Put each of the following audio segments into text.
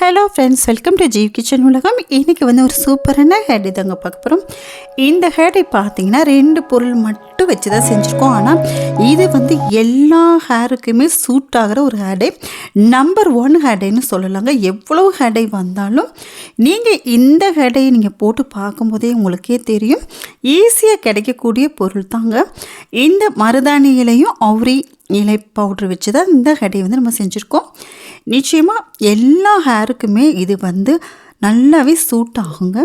Hello friends welcome to Jeev kitchen உலகம். இன்றைக்கி வந்து ஒரு சூப்பரான ஹேட் தாங்க பார்க்க போகிறோம் இந்த ஹேடை பார்த்தீங்கன்னா ரெண்டு பொருள் மட்டும் வச்சு தான் செஞ்சுருக்கோம். ஆனால் இது வந்து எல்லா ஹேருக்குமே சூட் ஆகிற ஒரு ஹேடை நம்பர் ஒன் ஹேடைன்னு சொல்லலாங்க. எவ்வளோ ஹேடை வந்தாலும் நீங்கள் இந்த ஹேடையை நீங்கள் போட்டு பார்க்கும்போதே உங்களுக்கே தெரியும். ஈஸியாக கிடைக்கக்கூடிய பொருள் தாங்க. இந்த மருதாணி இலையும் அவுரி இலை பவுட்ரு வச்சு தான் இந்த ஹெடை வந்து நம்ம செஞ்சுருக்கோம். நிச்சயமாக எல்லா ஹேருக்குமே இது வந்து நல்லாவே சூட் ஆகுங்க.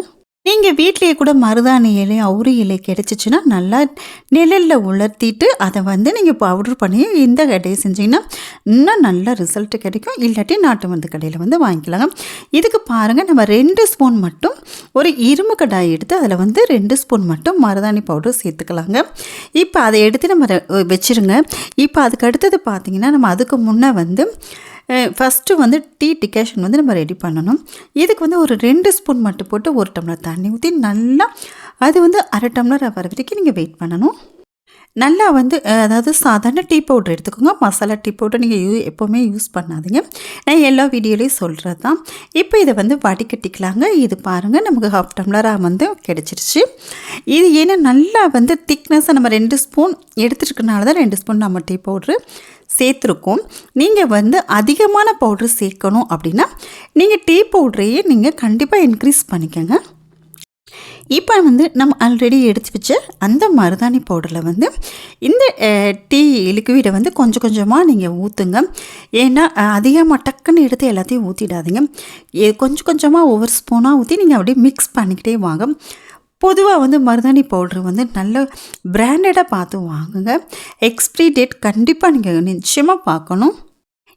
நீங்கள் வீட்லேயே கூட மருதாணி இலை அவுரி இலை கிடச்சிச்சின்னா நல்லா நிழலில் உலர்த்திட்டு அதை வந்து நீங்கள் பவுடர் பண்ணி இந்த கடையை செஞ்சிங்கன்னா இன்னும் நல்ல ரிசல்ட் கிடைக்கும். இல்லாட்டி நாட்டு மருந்து கடையில் வந்து வாங்கிக்கலாங்க இதுக்கு பாருங்கள் நம்ம ரெண்டு ஸ்பூன் மட்டும் ஒரு இரும்பு கடாய் எடுத்து அதில் வந்து ரெண்டு ஸ்பூன் மட்டும் மருதாணி பவுடர் சேர்த்துக்கலாங்க. இப்போ அதை எடுத்து நம்ம வச்சுருங்க வச்சிருங்க. இப்போ அதுக்கு அடுத்தது பார்த்திங்கன்னா நம்ம அதுக்கு முன்னே வந்து ஃபஸ்ட்டு வந்து டீ டிகேஷன் வந்து நம்ம ரெடி பண்ணணும். இதுக்கு வந்து ஒரு ரெண்டு ஸ்பூன் மட்டும் போட்டு ஒரு டம்ளர் தண்ணி ஊற்றி நல்லா அது வந்து அரை டம்ளர் வர வரைக்கும் நீங்கள் வெயிட் பண்ணணும். நல்லா வந்து அதாவது சாதாரண டீ பவுடர் எடுத்துக்கோங்க. மசாலா டீ பவுடர் நீங்கள் யூ எப்போவுமே யூஸ் பண்ணாதீங்க. நான் எல்லா வீடியோலையும் சொல்கிறது தான் இப்போ இதை வந்து வடிகட்டிக்கலாங்க. இது பாருங்கள் நமக்கு ஹாஃப் டம்ளராக வந்து கிடச்சிருச்சு. இது ஏன்னா நல்லா வந்து திக்னஸாக நம்ம ரெண்டு ஸ்பூன் எடுத்துருக்கனால தான் ரெண்டு ஸ்பூன் நம்ம டீ பவுட்ரு சேர்த்துருக்கோம். நீங்கள் வந்து அதிகமான பவுட்ரு சேர்க்கணும் அப்படின்னா நீங்கள் டீ பவுட்ரையே நீங்கள் கண்டிப்பாக இன்க்ரீஸ் பண்ணிக்கோங்க. இப்போ வந்து நம்ம ஆல்ரெடி எடுத்து வச்ச அந்த மருதாணி பவுடரில் வந்து இந்த டீ லிக்விடை வந்து கொஞ்சம் கொஞ்சமாக நீங்கள் ஊற்றுங்க ஏன்னா அதிகமாக டக்குன்னு எடுத்து எல்லாத்தையும் ஊற்றிடாதீங்க எ- கொஞ்சம் கொஞ்சமாக ஒவ்வொரு ஸ்பூனாக ஊற்றி நீங்கள் அப்படியே மிக்ஸ் பண்ணிக்கிட்டே வாங்க. பொதுவாக வந்து மருதாணி பவுட்ரு வந்து நல்ல பிராண்டடாக பார்த்து வாங்குங்க. எக்ஸ்பிரி டேட் கண்டிப்பாக நீங்கள் நிச்சயமாக பார்க்கணும்.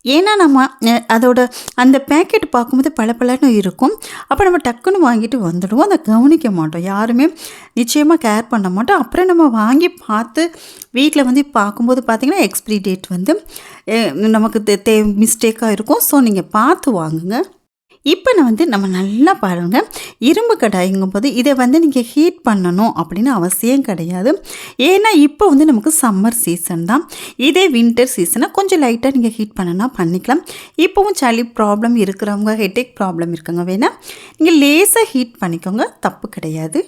ஏன்னா நம்ம அதோட அந்த பேக்கெட் பார்க்கும்போது பளபளன்னு இருக்கும். அப்போ நம்ம டக்குன்னு வாங்கிட்டு வந்துடுவோம். அதை கவனிக்க மாட்டோம். யாருமே நிச்சயமாக கேர் பண்ண மாட்டோம். அப்புறம் நம்ம வாங்கி பார்த்து வீட்டில் வந்து பார்க்கும்போது பார்த்திங்கன்னா எக்ஸ்பிரி டேட் வந்து நமக்கு தே- தே மிஸ்டேக்காக இருக்கும். ஸோ நீங்கள் பார்த்து வாங்குங்க. இப்போ நான் வந்து நம்ம நல்லா பாருங்கள் இரும்பு கடாய்ங்கும் போது இதை வந்து நீங்கள் ஹீட் பண்ணணும் அப்படின்னு அவசியம் கிடையாது. ஏன்னா இப்போ வந்து நமக்கு சம்மர் சீசன் தான். இதே வின்டர் சீசனாக கொஞ்சம் லைட்டாக நீங்கள் ஹீட் பண்ணனா பண்ணிக்கலாம். இப்போவும் சளி ப்ராப்ளம் இருக்கிறவங்க ஹெட்டேக் ப்ராப்ளம் இருக்கவங்க வேணால் நீங்கள் லேசாக ஹீட் பண்ணிக்கோங்க தப்பு கிடையாது.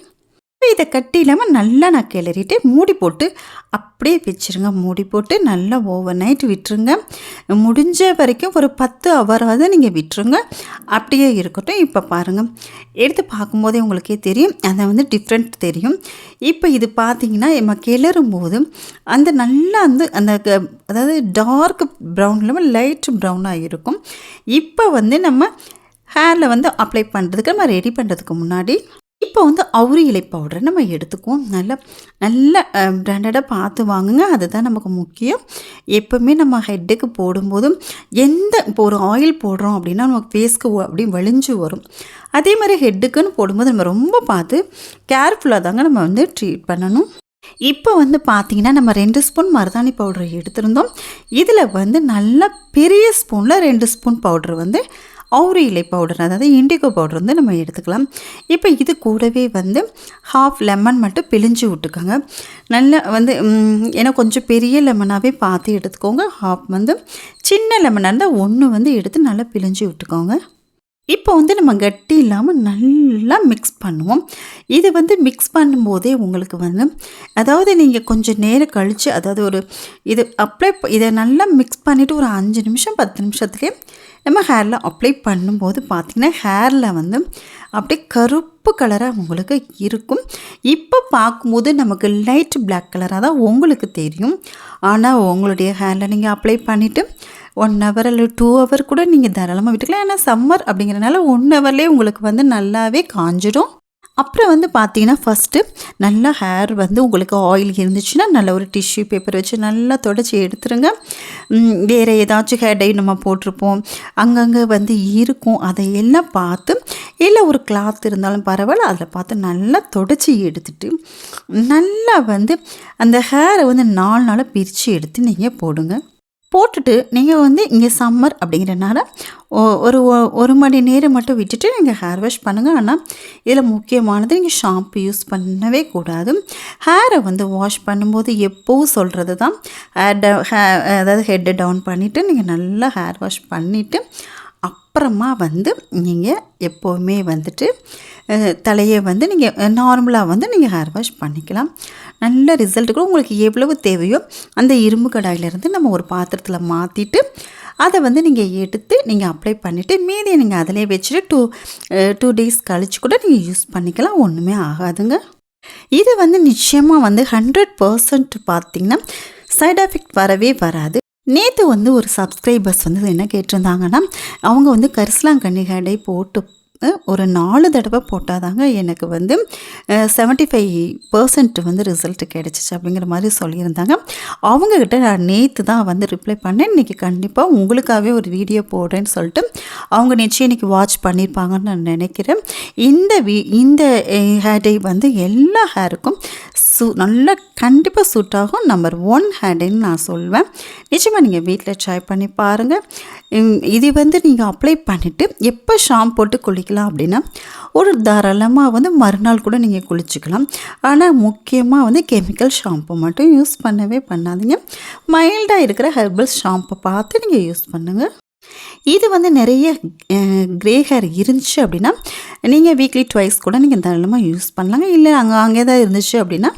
இதை கட்டி இல்லாமல் நல்லா நான் கிளறிட்டு மூடி போட்டு அப்படியே வச்சுருங்க. மூடி போட்டு நல்லா ஓவர் நைட் விட்டுருங்க. முடிஞ்ச வரைக்கும் ஒரு பத்து ஹவராவது நீங்கள் விட்டுருங்க. அப்படியே இருக்கட்டும். இப்போ பாருங்கள் எடுத்து பார்க்கும்போதே உங்களுக்கே தெரியும். அதை வந்து டிஃப்ரெண்ட் தெரியும். இப்போ இது பார்த்தீங்கன்னா நம்ம கிளறும் போது அந்த நல்லா வந்து அந்த க- அதாவது டார்க் ப்ரௌன் இல்லாமல் லைட் ப்ரௌனாக இருக்கும். இப்போ வந்து நம்ம ஹேரில் வந்து அப்ளை பண்ணுறதுக்கு நம்ம ரெடி பண்ணுறதுக்கு முன்னாடி இப்போ வந்து அவுரி இலை பவுடரை நம்ம எடுத்துக்குவோம். நல்ல நல்ல பிராண்டடாக பார்த்து வாங்குங்க. அதுதான் நமக்கு முக்கியம். எப்போவுமே நம்ம ஹெட்டுக்கு போடும்போதும் எந்த இப்போ ஒரு ஆயில் போடுறோம் அப்படின்னா நமக்கு ஃபேஸ்க்கு அப்படி வலிஞ்சு வரும். அதே மாதிரி ஹெட்டுக்குன்னு போடும்போது நம்ம ரொம்ப பார்த்து கேர்ஃபுல்லாக தாங்க நம்ம வந்து ட்ரீட் பண்ணணும். இப்போ வந்து பார்த்திங்கன்னா நம்ம ரெண்டு ஸ்பூன் மருதாணி பவுடர் எடுத்திருந்தோம். இதில் வந்து நல்ல பெரிய ஸ்பூனில் ரெண்டு ஸ்பூன் பவுடர் வந்து அவுரி இலை பவுடர் அதாவது இண்டிகோ பவுடர் வந்து நம்ம எடுத்துக்கலாம். இப்போ இது கூடவே வந்து ஹாஃப் லெமன் மட்டும் பிழிஞ்சு விட்டுக்கோங்க. நல்லா வந்து ஏன்னா கொஞ்சம் பெரிய லெமனாகவே பார்த்து எடுத்துக்கோங்க. ஹாஃப் வந்து சின்ன லெமனாக இருந்தால் ஒன்று வந்து எடுத்து நல்லா பிழிஞ்சு விட்டுக்கோங்க. இப்போ வந்து நம்ம கட்டி இல்லாமல் நல்லா மிக்ஸ் பண்ணுவோம். இது வந்து மிக்ஸ் பண்ணும்போதே உங்களுக்கு வந்து அதாவது நீங்கள் கொஞ்சம் நேரம் கழித்து அதாவது ஒரு இது அப்ளை இதை நல்லா மிக்ஸ் பண்ணிவிட்டு ஒரு அஞ்சு நிமிஷம் பத்து நிமிஷத்துலேயே நம்ம ஹேரில் அப்ளை பண்ணும்போது பார்த்திங்கன்னா ஹேரில் வந்து அப்படியே கருப்பு கலராக உங்களுக்கு இருக்கும். இப்போ பார்க்கும்போது நமக்கு லைட் பிளாக் கலராக தான் உங்களுக்கு தெரியும். ஆனால் உங்களுடைய ஹேரில் நீங்கள் அப்ளை பண்ணிவிட்டு ஒன் ஹவர் இல்லை டூ ஹவர் கூட நீங்கள் தாராளமாக விட்டுக்கலாம். ஏன்னா சம்மர் அப்படிங்கிறனால ஒன் ஹவர்லேயே உங்களுக்கு வந்து நல்லாவே காஞ்சிடும். அப்புறம் வந்து பார்த்தீங்கன்னா ஃபஸ்ட்டு நல்லா ஹேர் வந்து உங்களுக்கு ஆயில் இருந்துச்சுன்னா நல்ல ஒரு டிஷ்யூ பேப்பர் வச்சு நல்லா தொடச்சி எடுத்துருங்க. வேறு ஏதாச்சும் ஹேர் டை நம்ம போட்டிருப்போம். அங்கங்கே வந்து இருக்கும். அதையெல்லாம் பார்த்து இல்லை ஒரு கிளாத் இருந்தாலும் பரவாயில்ல அதில் பார்த்து நல்லா தொடச்சி எடுத்துட்டு நல்லா வந்து அந்த ஹேரை வந்து நாலு நாளாக பிரித்து எடுத்து நீங்கள் போடுங்க. போட்டுட்டு நீங்கள் வந்து இங்கே சம்மர் அப்படிங்கிறனால ஒ- ஒரு ஒ- ஒரு மணி நேரம் மட்டும் விட்டுட்டு நீங்கள் ஹேர் வாஷ் பண்ணுங்கள் ஆனால் இதில் முக்கியமானது நீங்கள் ஷாம்பு யூஸ் பண்ணவே கூடாது. ஹேரை வந்து வாஷ் பண்ணும்போது எப்போவும் சொல்கிறது தான். ஹேர் அதாவது ஹெட்டை டவுன் பண்ணிவிட்டு நீங்கள் நல்லா ஹேர் வாஷ் பண்ணிவிட்டு அப்புறமா வந்து நீங்கள் எப்போவுமே வந்துட்டு தலையை வந்து நீங்கள் நார்மலாக வந்து நீங்கள் ஹேர் வாஷ் பண்ணிக்கலாம். நல்ல ரிசல்ட் கூட உங்களுக்கு எவ்வளவு தேவையோ அந்த இரும்பு கடாயிலேருந்து நம்ம ஒரு பாத்திரத்தில் மாற்றிட்டு அதை வந்து நீங்கள் எடுத்து நீங்கள் அப்ளை பண்ணிவிட்டு மீதியை நீங்கள் அதிலே வச்சுட்டு டூ டூ டேஸ் கழிச்சு கூட நீங்கள் யூஸ் பண்ணிக்கலாம். ஒன்றுமே ஆகாதுங்க. இது வந்து நிச்சயமாக வந்து ஹண்ட்ரட் பர்சன்ட் பார்த்தீங்கன்னா சைட் எஃபெக்ட் வரவே வராது. நேற்று வந்து ஒரு சப்ஸ்கிரைபர்ஸ் வந்து என்ன கேட்டிருந்தாங்கன்னா அவங்க வந்து கரிசலாங்கண்ணி ஹேடை போட்டு ஒரு நாலு தடவை போட்டாதாங்க எனக்கு வந்து செவன்ட்டி ஃபைவ் பர்சன்ட் வந்து ரிசல்ட் கிடைச்சிச்சு அப்படிங்கிற மாதிரி சொல்லியிருந்தாங்க. அவங்கக்கிட்ட நான் நேற்று தான் வந்து ரிப்ளை பண்ணேன். இன்றைக்கி கண்டிப்பாக உங்களுக்காகவே ஒரு வீடியோ போடுறேன்னு சொல்லிட்டு அவங்க நிச்சயம் இன்றைக்கி வாட்ச் பண்ணியிருப்பாங்கன்னு நான் நினைக்கிறேன். இந்த வீ இந்த ஹேர் டை வந்து எல்லா ஹேருக்கும் சூ நல்லா கண்டிப்பாக சூட் ஆகும். நம்பர் ஒன் ஹேண்டுன்னு நான் சொல்வேன். நிச்சயமாக நீங்கள் வீட்டில் ட்ரை பண்ணி பாருங்கள் இது வந்து நீங்கள் அப்ளை பண்ணிவிட்டு எப்போ ஷாம் போட்டு குளிக்கலாம் அப்படின்னா ஒரு தாராளமாக வந்து மறுநாள் கூட நீங்கள் குளிச்சுக்கலாம். ஆனால் முக்கியமாக வந்து கெமிக்கல் ஷாம்பு மட்டும் யூஸ் பண்ணவே பண்ணாதீங்க. மைல்டாக இருக்கிற ஹெர்பல் ஷாம்பை பார்த்து நீங்கள் யூஸ் பண்ணுங்கள் இது வந்து நிறைய க்ரே ஹேர் இருந்துச்சு அப்படின்னா நீங்கள் வீக்லி ட்வைஸ் கூட நீங்கள் தாராளமாக யூஸ் பண்ணலாங்க. இல்லை அங்கே அங்கே தான் இருந்துச்சு அப்படின்னா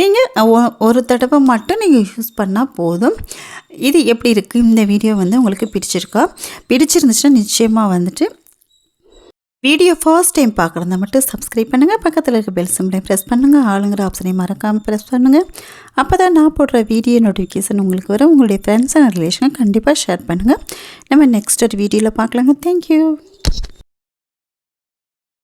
நீங்கள் ஒரு தடவை மட்டும் நீங்கள் யூஸ் பண்ணால் போதும். இது எப்படி இருக்குது இந்த வீடியோ வந்து உங்களுக்கு பிடிச்சிருக்கா? பிடிச்சிருந்துச்சுன்னா நிச்சயமாக வந்துட்டு வீடியோ ஃபர்ஸ்ட் டைம் பார்க்குறதா மட்டும் சப்ஸ்கிரைப் பண்ணுங்கள் பக்கத்தில் இருக்க பெல் சிம்லையும் ப்ரெஸ் பண்ணுங்கள் ஆளுங்கிற ஆப்ஷனையும் மறக்காமல் ப்ரெஸ் பண்ணுங்கள் அப்போ தான் நான் போடுற வீடியோ நோட்டிஃபிகேஷன் உங்களுக்கு வரும். உங்களுடைய ஃப்ரெண்ட்ஸ் அண்ட் ரிலேஷனை கண்டிப்பாக ஷேர் பண்ணுங்கள் நம்ம நெக்ஸ்ட் ஒரு வீடியோவில் பார்க்கலாங்க. தேங்க்யூ